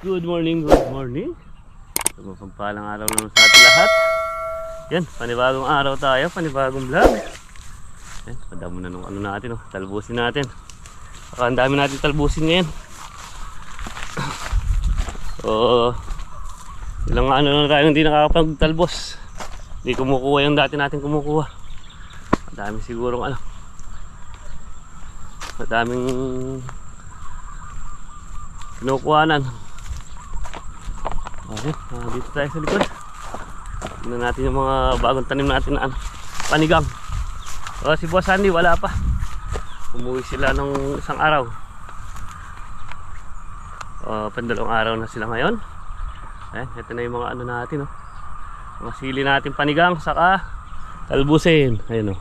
good morning, good morning. Mapagpalang araw naman sa ating lahat. Yan, panibagong araw tayo, panibagong vlog. Yan, padamo na nung ano natin, oh, talbusin natin. Saka ang dami natin talbusin ngayon. So, ilang ano na tayo hindi nakakapagtalbos. Hindi kumukuha yung dati natin kumukuha. Ang dami sigurong ano. Madaming kinukuhanan. Okay, ah, dito tayo sa likod. Tingnan natin yung mga bagong tanim natin na ano, panigang. Oh, si Boss Andy wala pa. Umuwi sila nung isang araw. Uh, pandalong araw na sila ngayon. Eh, ito na yung mga ano natin, oh. Mga sili natin panigang, saka talbusin. Ayun, oh.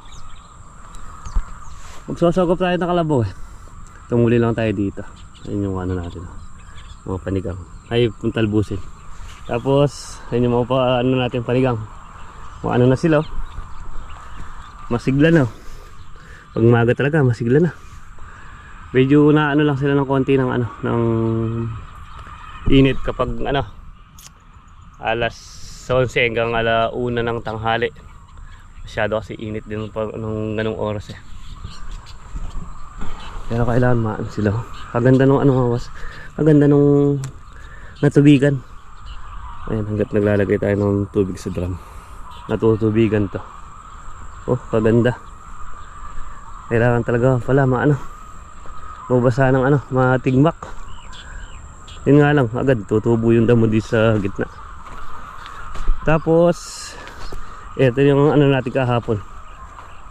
Magsosogop tayo ng kalabaw, eh. Tumuli lang tayo dito. Ayun yung ano natin, oh. Mga panigang. Ay, yung talbusin. Tapos, ayun yung mga pa, ano natin panigang. Mga ano na sila, oh. Masigla na, oh. Pag umaga talaga, masigla na. Medyo na ano lang sila ng konti ng ano, ng init kapag ano, alas 11 hanggang ala una ng tanghali. Masyado kasi init din pag nung ganung oras eh. Pero kailangan maan sila. Kaganda nung ano was. Kaganda nung natubigan. Ayan, hanggat naglalagay tayo ng tubig sa drum. Natutubigan to. Oh, kaganda. Kailangan talaga pala maano mabasa ng ano, matigmak. Yun nga lang, agad tutubo yung damo di sa gitna. Tapos, ito yung ano natin kahapon.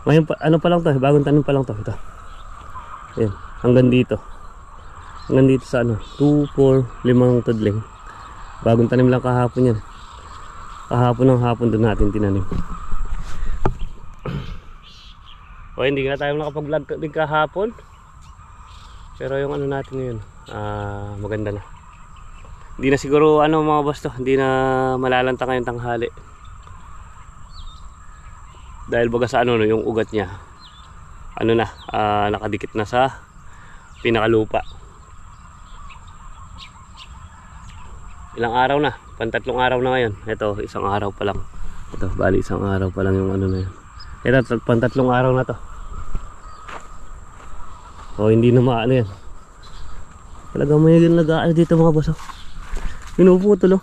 Ngayon pa, ano pa lang to, bagong tanim pa lang to. Ito. Ayan, hanggang dito. Hanggang dito sa ano, 2, 4, 5 tudling. Bagong tanim lang kahapon yan. Kahapon ng hapon doon natin tinanim. O hindi nga tayo nakapag-vlog din kahapon. Pero yung ano natin ngayon, ah, maganda na. Hindi na siguro ano mga boss to, hindi na malalanta ngayong tanghali. Dahil baga sa ano no, yung ugat niya. Ano na, ah, nakadikit na sa pinakalupa. Ilang araw na, pantatlong araw na ngayon. Ito, isang araw pa lang. Ito, bali isang araw pa lang yung ano na yun. Ito, pantatlong araw na to. O hindi na maano yan. Talagang may nag-aano dito mga boss. oh. Pinuputol oh.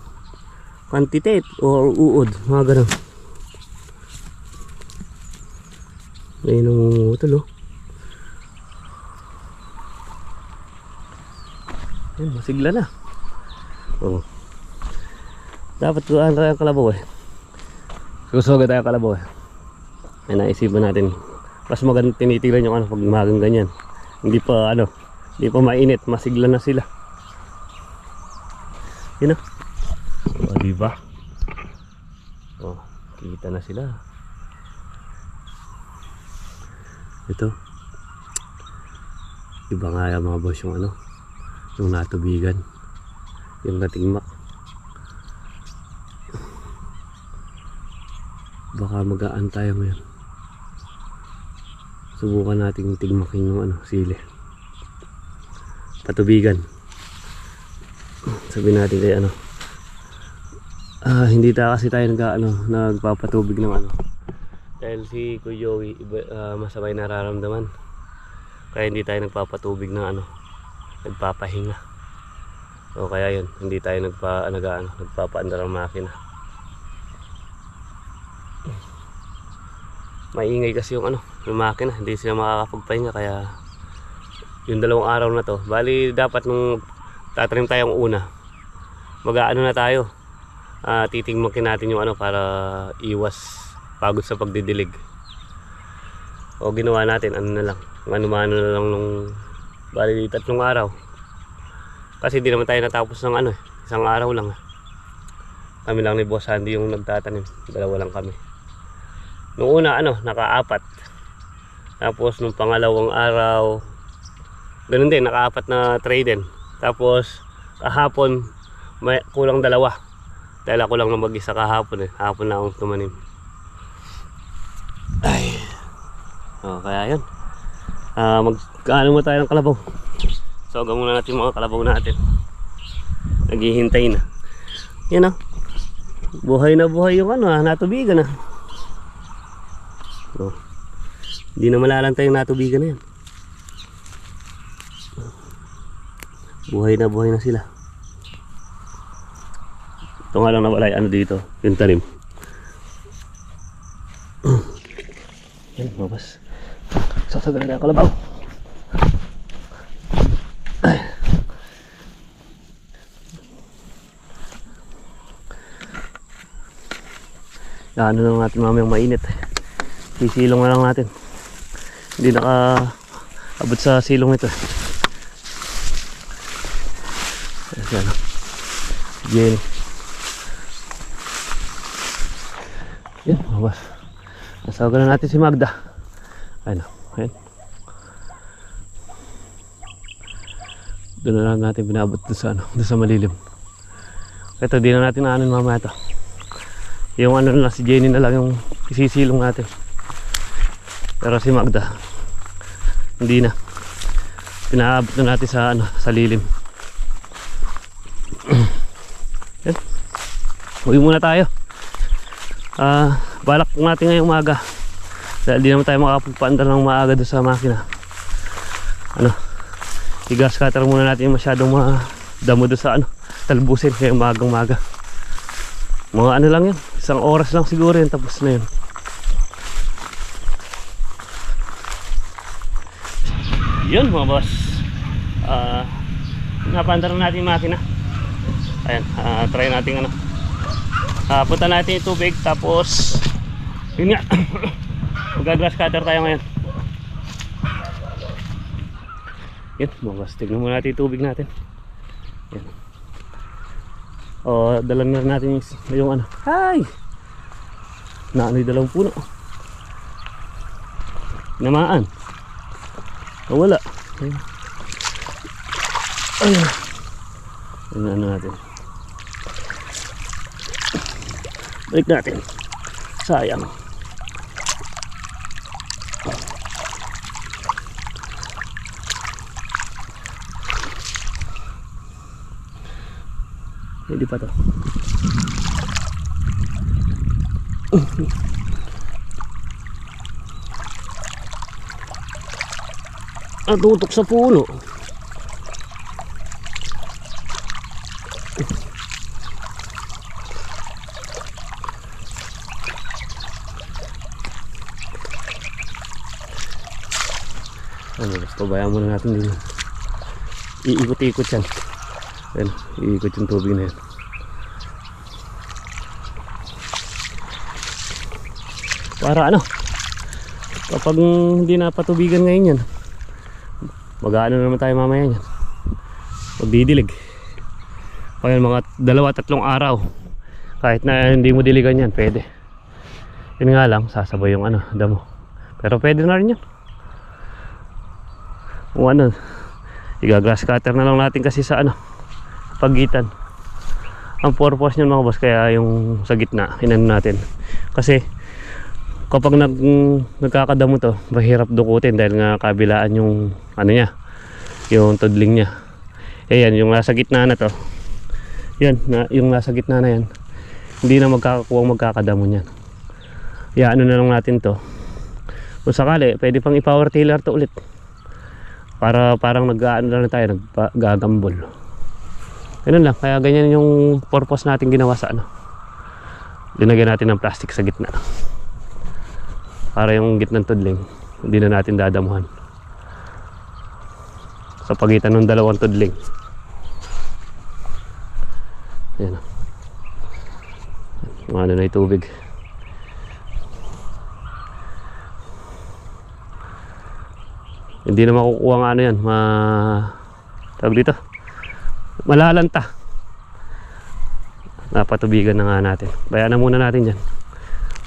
Quantitate or uod. Mga ganun. May namumutol oh. Yan, masigla na. Oh. Dapat tuwan tayo ang kalabaw eh. Susuga tayo ang kalabaw eh. May naisipan natin. Mas maganda tinitilan yung ano pag magang ganyan. Hindi pa ano hindi pa mainit masigla na sila. Yun o o diba? O kita na sila. Ito. Iba nga yung mga boss yung ano yung natubigan. Yung natingmak baka magaan tayo ngayon. Subukan nating tigmakin yung ano, sili. Patubigan. Sabi natin kay ano ah, hindi ta kasi tayo nag, ano, nagpapatubig ng ano. Dahil si Kuya Joey iba, ah, masamay nararamdaman. Kaya hindi tayo nagpapatubig ng ano nagpapahinga. O kaya yun hindi tayo nagpa, nag, ano, nagpapaandar ang makina maingay kasi yung ano yung makina. Hindi sila makakapagpahinga kaya yung dalawang araw na to bali dapat nung tatanim tayong una mag-aano na tayo. Uh, titingmakin natin yung ano para iwas pagod sa pagdidilig. O ginawa natin ano na lang ano-mano na lang nung bali tatlong araw. Kasi di naman tayo natapos ng ano eh, isang araw lang. Kami lang ni Boss Andy yung nagtatanim. Dalawa lang kami Nung una ano, nakaapat. Tapos nung pangalawang araw, ganun din, nakaapat na tray din. Tapos kahapon, may kulang dalawa. Dahil ako lang na mag-isa kahapon eh. Hapon na akong tumanim. Ay. Oh, kaya yun. Ah, mag ano mo tayo ng kalabaw. So, hanggang muna natin mga kalabaw natin. Naghihintay na. Yan ah. Buhay na buhay yung ano ah, natubigan ah. Oh. Hindi na malalantay yung natubigan na yan. Buhay na buhay na sila. Ito nga lang nawala ano dito, yung talim. Yan, mabas. Sasagalan na ang kalabaw. Ano lang natin mamayang mainit. Sisilong na lang natin. Hindi naka abot sa silong ito. Ayan. Jenny. Yan, mabas. Nasawagan na natin si Magda. Ayun, ayun. Doon na lang natin binabot doon sa, ano, doon sa malilim. Ito, di na natin naanin mamaya ito. Yung ano na si Jenny na lang yung isisilong natin. Pero si Magda, hindi na. Pinaabot na natin sa ano, sa lilim. Yan. Uwi muna tayo. Ah, balak natin ngayong umaga. Dahil di naman tayo makapagpaandar ng maaga doon sa makina. Ano? I-gas cutter muna natin masyadong madamo doon sa ano, talbusin kaya umagang maga. Mga ano lang yun, isang oras lang siguro yun tapos na yun. Yun mga boss. Ah, napandar na natin yung makina. Ayan, ah, try natin ano. Ah, punta natin yung tubig tapos yun nga. Mag-grass cutter tayo ngayon. Yan, mga boss. Tignan muna natin yung tubig natin. Yan. O, dalan na natin yung, yung ano. Ay! Naano yung dalawang puno. Namaan. Nawala. Ayun. Ayun. Ayun, ano natin. Balik natin. Sayang. Hindi pa to. Natutok sa puno. Ano, basta bayan muna natin din. Iikot-ikot yan. Ayan, iikot yung tubig na yan. Para ano, kapag hindi na patubigan ngayon yan, mag-ano naman tayo mamaya yan. Magdidilig. Pag mga dalawa, tatlong araw, kahit na hindi mo diligan yan, pwede. Yun nga lang, sasabay yung ano, damo. Pero pwede na rin yan. Kung ano, iga-grass cutter na lang natin kasi sa ano, pagitan. Ang purpose niyan mga boss kaya yung sa gitna inano natin. Kasi kapag nag nagkakadamo to, mahirap dukutin dahil nga kabilaan yung ano niya, yung tudling niya. Eh yan, yung nasa gitna na to. Yan, na, yung nasa gitna na yan. Hindi na magkakakuwang magkakadamo niyan. Ya, ano na lang natin to. Kung sakali, pwede pang i-power tiller to ulit. Para parang nag-ano lang tayo, nag-gagambol. Ganun lang, kaya ganyan yung purpose natin ginawa sa ano. Linagyan natin ng plastic sa gitna. Para yung gitnang tudling, hindi na natin dadamuhan. Sa pagitan ng dalawang tudling. Yan. Ano na yung tubig. Hindi na makukuha ng ano yan, ma... Tawag dito malalanta napatubigan na nga natin bayaan na muna natin dyan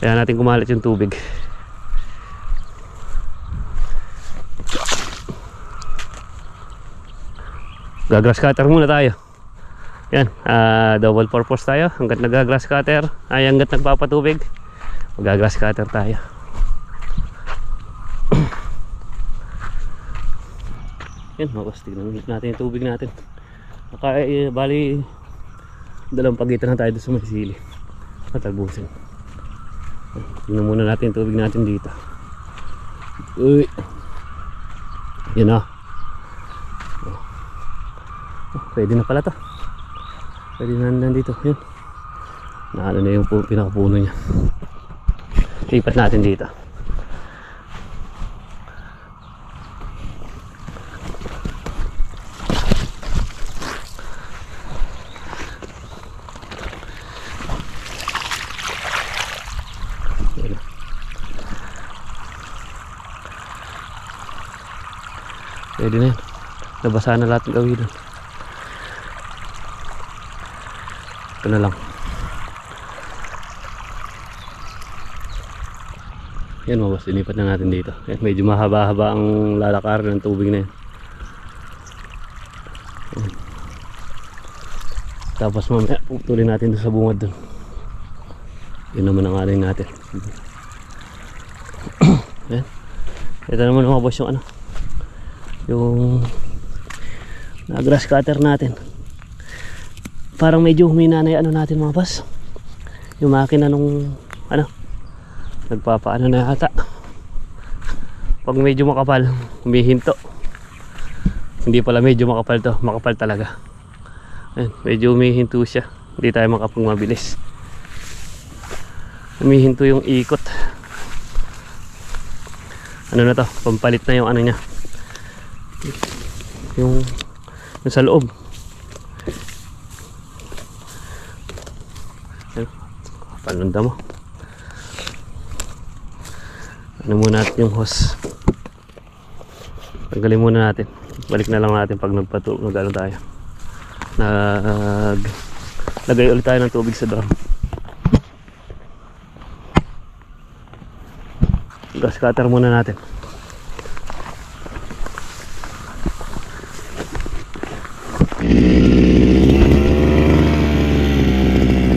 kaya natin kumalit yung tubig gagrass cutter muna tayo. Yan ah, double purpose tayo. Hanggat nagagrass cutter ay hanggat nagpapatubig magagrass cutter tayo. Yan mga boss tignan natin yung tubig natin. Naka, eh, bali dalawang pagitan na tayo sa may sili. Matalbusin. Tingnan muna natin yung tubig natin dito. Uy. Yun na oh, pwede na pala to pwede na nandito yun na ano na yung pu- pinakapuno niya lipat natin dito. Pwede na yan. Nabasa na lahat ng gawin. Ito na lang. Yan mabas, linipat na natin dito. Yan, medyo mahaba-haba ang lalakar ng tubig na yan. Tapos mamaya puputulin natin sa bungad doon. Yun naman ang aling natin. Yan. Ito naman mga boss yung ano. Yung na grass cutter natin. Parang medyo humina na yung ano natin mga boss. Yung makina nung ano. Nagpapaano na yata. Pag medyo makapal, humihinto. Hindi pala medyo makapal to. Makapal talaga. Ayan, medyo humihinto siya. Hindi tayo makapag mabilis humihinto yung ikot ano na to pampalit na yung ano niya yung, yung sa loob panunda mo. Ano muna natin yung hose? Tanggalin muna natin. Balik na lang natin pag nagpato nag ano tayo. Nag lagay ulit tayo ng tubig sa drum gas cutter muna natin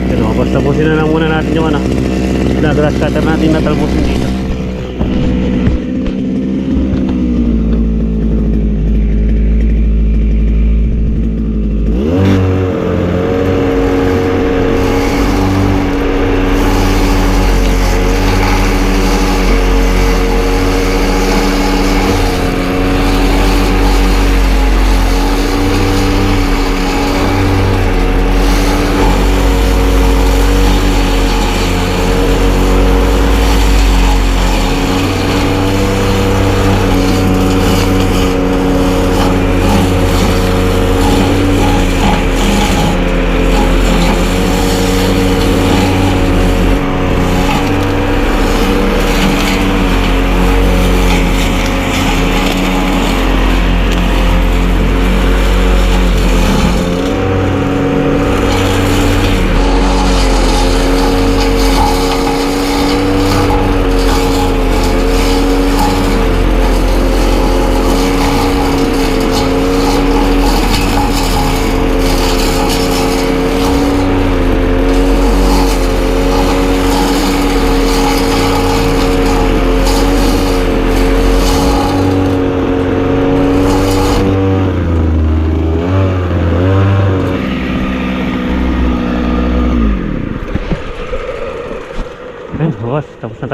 pero basta tapusin na lang muna natin yung ano na natin na talbusin dito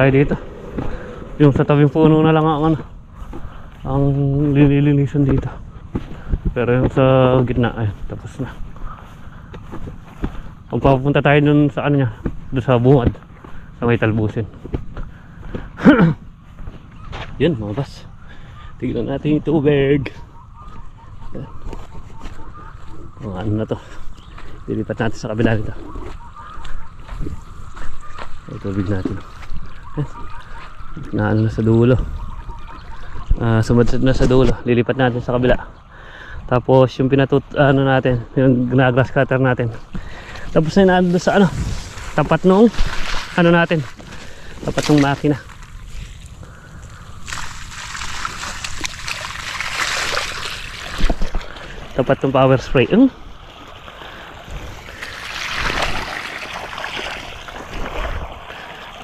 tayo dito. Yung sa tabing puno na lang ang ano, ang lililinisan dito. Pero yung sa gitna, ayun, tapos na. Kung papunta tayo dun sa ano niya, dun sa bungad, sa may talbusin. Yun, mga boss. Tignan natin yung tubig. Mga ano na to. Lilipat natin sa kabila nito. Yung tubig natin. Na ano na sa dulo. Ah, sumadsad na sa dulo. Lilipat natin sa kabila. Tapos yung pinatut ano natin, yung gnagrass cutter natin. Tapos na nando sa ano, tapat nung ano natin. Tapat ng makina. Tapat ng power spray. Hmm?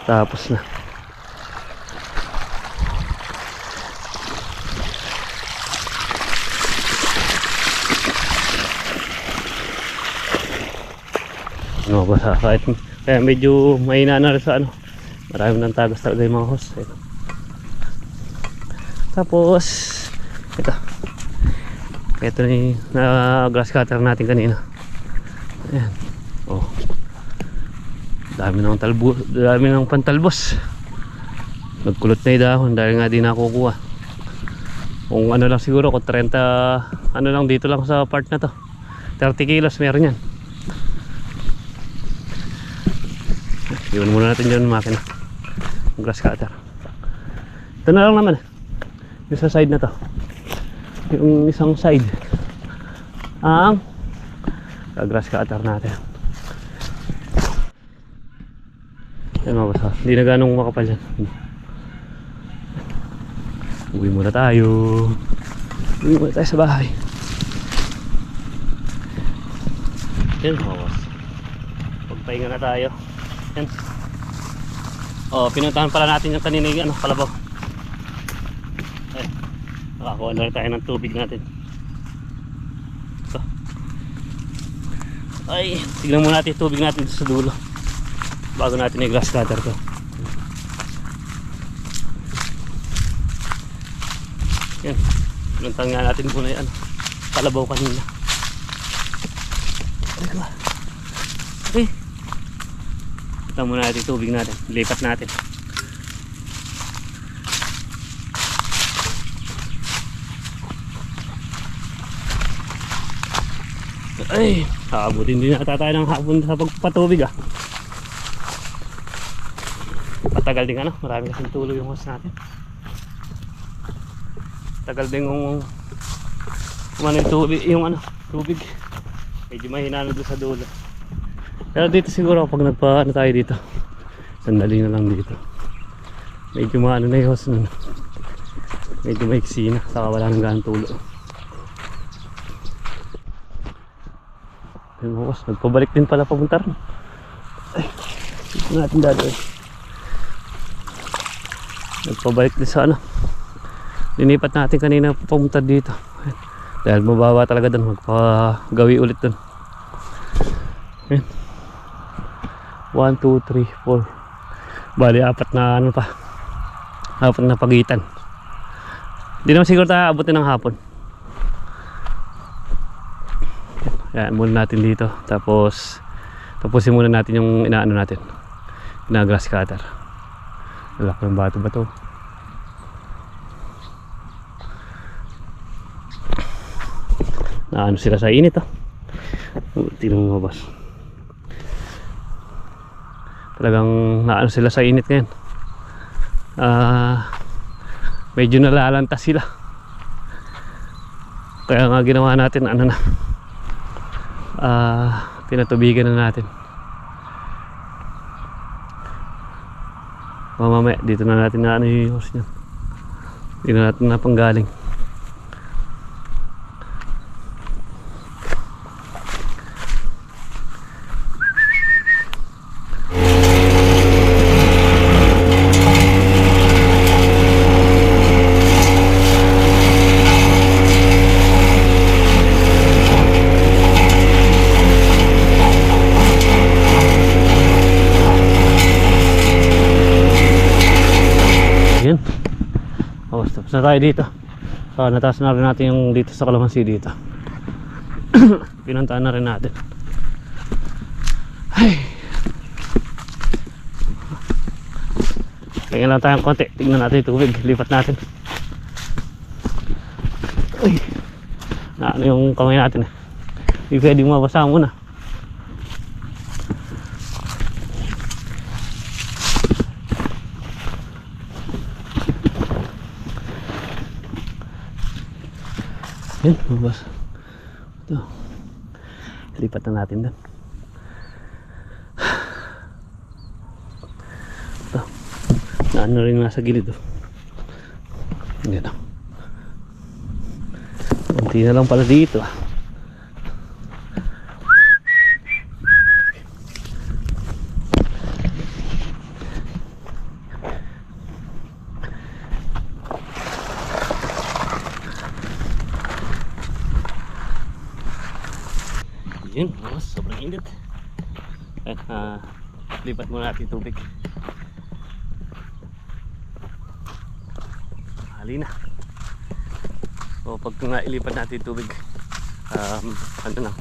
Tapos na. Sa kahit kaya medyo mahina na rin sa ano. Marami nang tagas talaga yung mga host. Ito. Tapos ito. Ito na yung na grass cutter natin kanina. Ayan. Oh. Dami ng talbo, dami ng pantalbos. Nagkulot na yung dahon dahil nga di nakukuha. Kung ano lang siguro, kung 30, ano lang dito lang sa part na to. 30 kilos meron yan. Iwan muna natin dyan makina. Grass cutter. Ito na lang naman. Yung sa side na to. Yung isang side. Ang grass cutter natin. Yan mga basa. Hindi na ganong makapal yan. Uwi muna tayo. Uwi muna tayo sa bahay. Yan mga boss. Pagpahinga na tayo. Yan. Oh, pinuntahan pala natin yung kanina yung ano, kalabaw. Ay, nakakuha na tayo ng tubig natin. Ito. Ay, tignan muna natin yung tubig natin dito sa dulo. Bago natin i-grass cutter to. Yan. Pinuntahan nga natin muna yung ano, kalabaw kanina. Ay. Ay. Ito muna natin tubig natin. Lipat natin. Ay, haabutin din nata tayo ng hapon sa pagpatubig ah. Matagal din ano, marami kasing tulo yung hose natin. Tagal din yung kumano yung tubig, yung ano, tubig. Medyo mahina na doon sa dulo. Pero dito siguro pag nagpa ano tayo dito. Sandali na lang dito. Medyo maano na yung nun. Medyo maiksi na, saka wala nang ganang tulo. Yung hose, nagpabalik din pala papunta rin. Ay, dito natin dadaan. Nagpabalik din sa ano. Linipat natin kanina papunta dito. Dahil mababa talaga doon, magpagawi ulit doon. Ayan. 1, 2, 3, 4. Bali, apat na ano pa. Apat na pagitan. Hindi naman siguro tayo abutin ng hapon. Ayan, muna natin dito. Tapos, tapusin muna natin yung inaano natin. Na grass cutter. Laki ng bato ba to? Naano sila sa init ah. Oh, Tingnan mo boss. Talagang naano sila sa init ngayon. Ah, medyo nalalanta sila. Kaya nga ginawa natin ano na. Ah, pinatubigan na natin. Mamamaya, dito na natin na ano yung horse niya. Dito na natin na panggaling. Yun. Oh, tapos na tayo dito. So, nataas na rin natin yung dito sa Kalamansi dito. Pinuntaan na rin natin. Ay. Kaya lang tayong konti. Tingnan natin yung tubig. Lipat natin. Ay. Na ano yung kamay natin eh. Hindi pwedeng mabasa muna. Yan, mabas. Ito. Lipat na natin doon. Ito. Na ano rin nasa gilid. Oh. Yan. oh. Kunti na lang pala dito. ah. Yun, oh, sobrang init. Ayan, ah, lipat muna natin tubig. Halina. O pag nga ilipat natin tubig, um, ano na,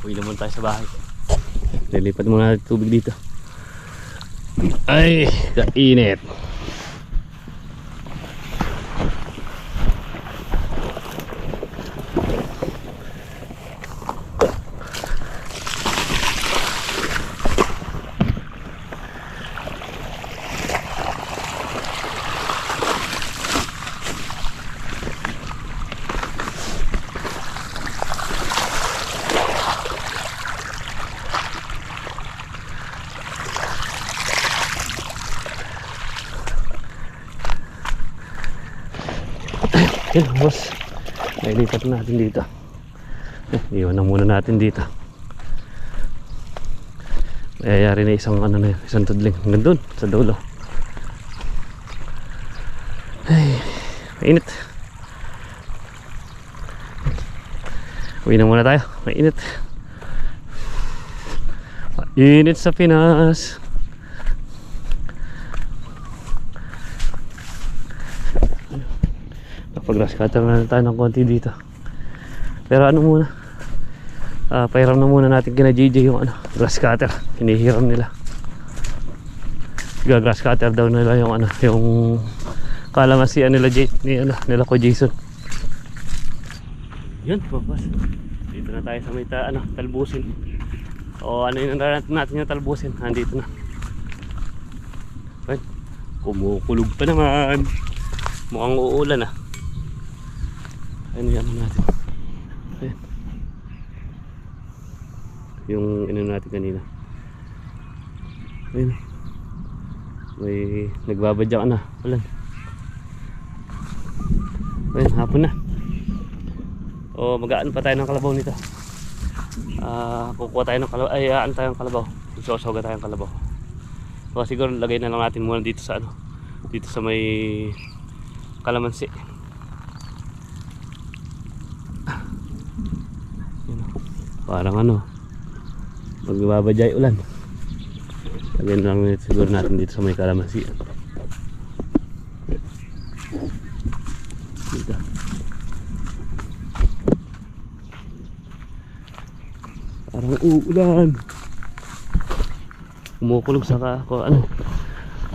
uwi na muna tayo sa bahay. Lilipat muna natin tubig dito. Ay, kainit. Boss. Nailipat na natin dito. Eh, iwan na muna natin dito. Mayayari na isang ano na isang tudling. Hanggang doon, sa dulo. Ay, mainit. Uwi na muna tayo. Mainit. Mainit sa Pinas. Pag-grass cutter na tayo ng konti dito. Pero ano muna? Ah, pairam na muna natin kina JJ yung ano, grass cutter. Hinihiram nila. Siga grass cutter daw nila yung ano, yung kalamansian nila J, ni ano, nila ko Jason. Yun, papas. Dito na tayo sa may ta, ano, talbusin. O ano yun na natin yung talbusin. Andito na. Ayun. Kumukulog pa naman. Mukhang uulan ah. Ano natin? Ayan. Yung ano natin kanina. Ayun. May nagbabadya ka na. Wala. Ayun, hapon na. O magaan pa tayo ng kalabaw nito. Ah, kukuha tayo ng kalabaw. Ay, aan tayo ng kalabaw. Susoga tayo ng kalabaw. O siguro lagay na lang natin muna dito sa ano. Dito sa may kalamansi. Parang ano, magbabadya yung ulan. Lagyan lang nito siguro natin dito sa may kalamansi. Dito. Parang uulan. Kumukulog sa ka, ko, ano,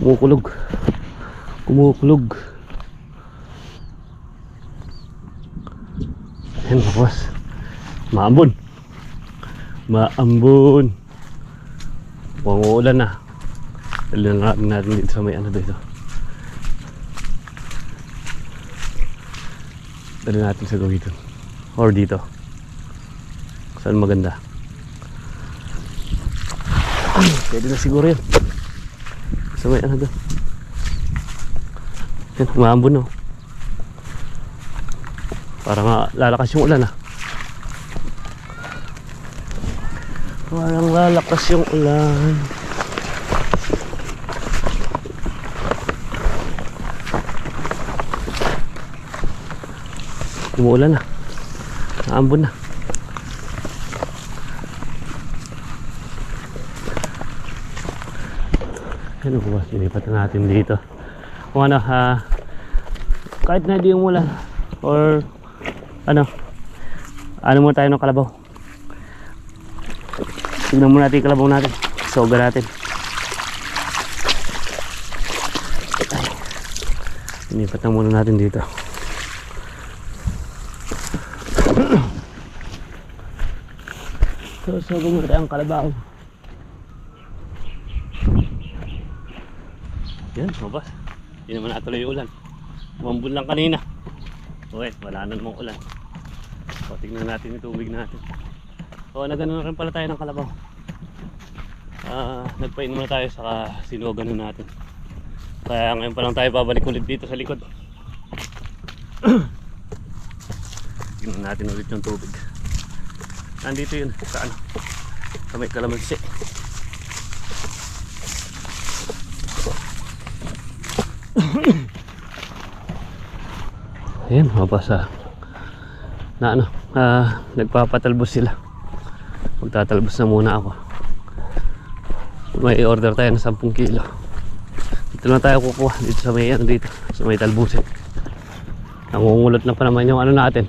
kumukulog. Kumukulog. Ayan, bakwas. Maambon. Maambon. Mukhang uulan na. Na natin dito sa may ano dito. Dali natin sa gawitan. Or dito. Saan maganda? Pwede na siguro yun. Sa may ano doon. Yan, umaambon no. Parang nga lalakas yung ulan ah. Parang lalakas yung ulan. Umuulan na. Naambon na. Ano ba? Sinipat na natin dito. Kung ano, ha, kahit na di umulan or ano, ano muna tayo ng kalabaw. Tignan muna natin yung kalabaw natin. Soga natin. Inipat na muna natin dito. so, soga muna tayo ang kalabaw. Yan, mabas. Hindi naman natuloy yung ulan. Umambun lang kanina. Okay, wala na namang ulan. So, tignan natin yung tubig natin. O, nagano na rin pala tayo ng kalabaw. Ah, nagpain muna tayo sa sinuwagan na natin. Kaya ngayon pa lang tayo babalik ulit dito sa likod. Tignan natin ulit yung tubig. Nandito yun, sa ano? Sa may kalamansi. Ayan, mapasa. Na ano, ah, nagpapatalbos sila. Magtatalbos na muna ako. May order tayo ng 10 kilo. Dito na tayo kukuha. Dito sa may, ano dito. Sa may talbusin. Nangungulot na pa naman yung ano natin.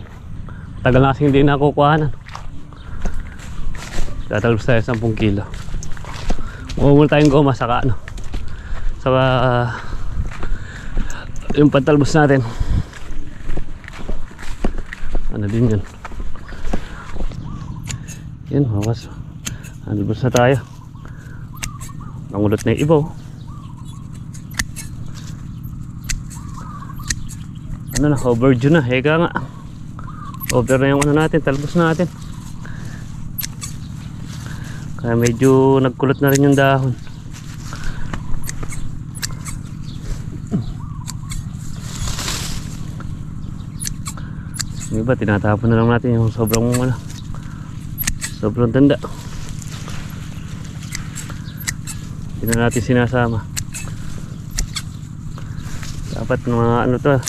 Tagal na kasi hindi nakukuhanan. Tatalbos tayo 10 kilo. Mumula tayong goma saka ano. Saka ah, yung pantalbos natin. Ano din yun. Yan, mawas. Talbos na tayo. Nangulot na yung iba oh. Ano na, overdue na. Heka nga. Over na yung ano natin, talbos natin. Kaya medyo nagkulot na rin yung dahon. Yung iba, tinatapon na lang natin yung sobrang ano, sobrang tanda. Hindi na natin sinasama. Dapat mga ano to,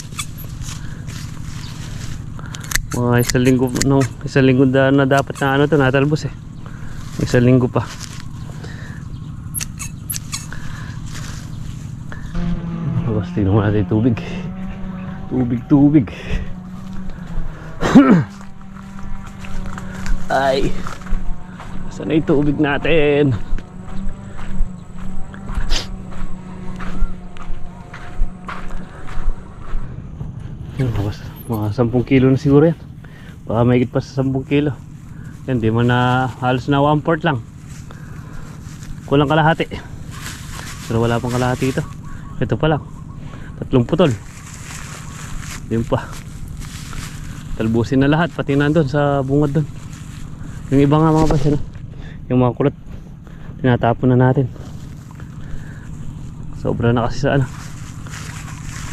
mga isang linggo, no, isang linggo na, dapat na ano to, natalbos eh. Isang linggo pa. Tapos tingnan natin tubig. Tubig, tubig. Ay. Saan na yung tubig natin? Yan, mga, mga 10 kilo na siguro yan. Baka may pa sa 10 kilo. Yan, di mo na halos na 1 port lang. Kulang kalahati. Pero wala pang kalahati ito. Ito pa lang. Tatlong putol. Yun pa. Talbusin na lahat. Pati nandun sa bungad dun. Yung iba nga mga bas, ano? Yung mga kulot. Tinatapon na natin. Sobra na kasi sa ano.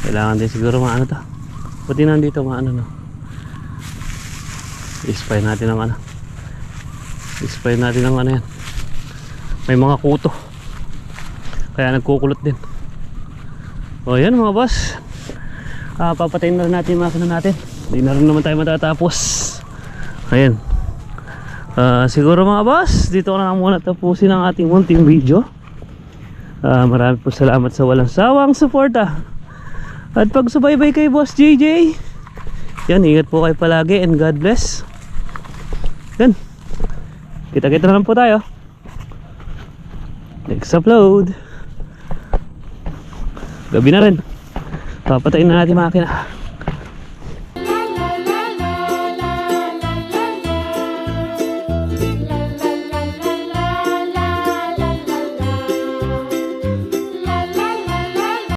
Kailangan din siguro maano to. Pati nandito maano no. I-spy natin ang ano. I-spy natin ang ano yan. May mga kuto. Kaya nagkukulot din. O yan mga boss. Ah, papatayin na rin natin yung makina natin. Hindi na rin naman tayo matatapos. Ayan. Ah, siguro mga boss, dito ko na muna tapusin ang ating munting video. Ah, marami po salamat sa walang sawang suporta. At pagsubaybay kay Boss JJ. Yan, ingat po kayo palagi and God bless. Yan. Kita-kita na lang po tayo. Next upload. Gabi na rin. Papatayin na natin makina.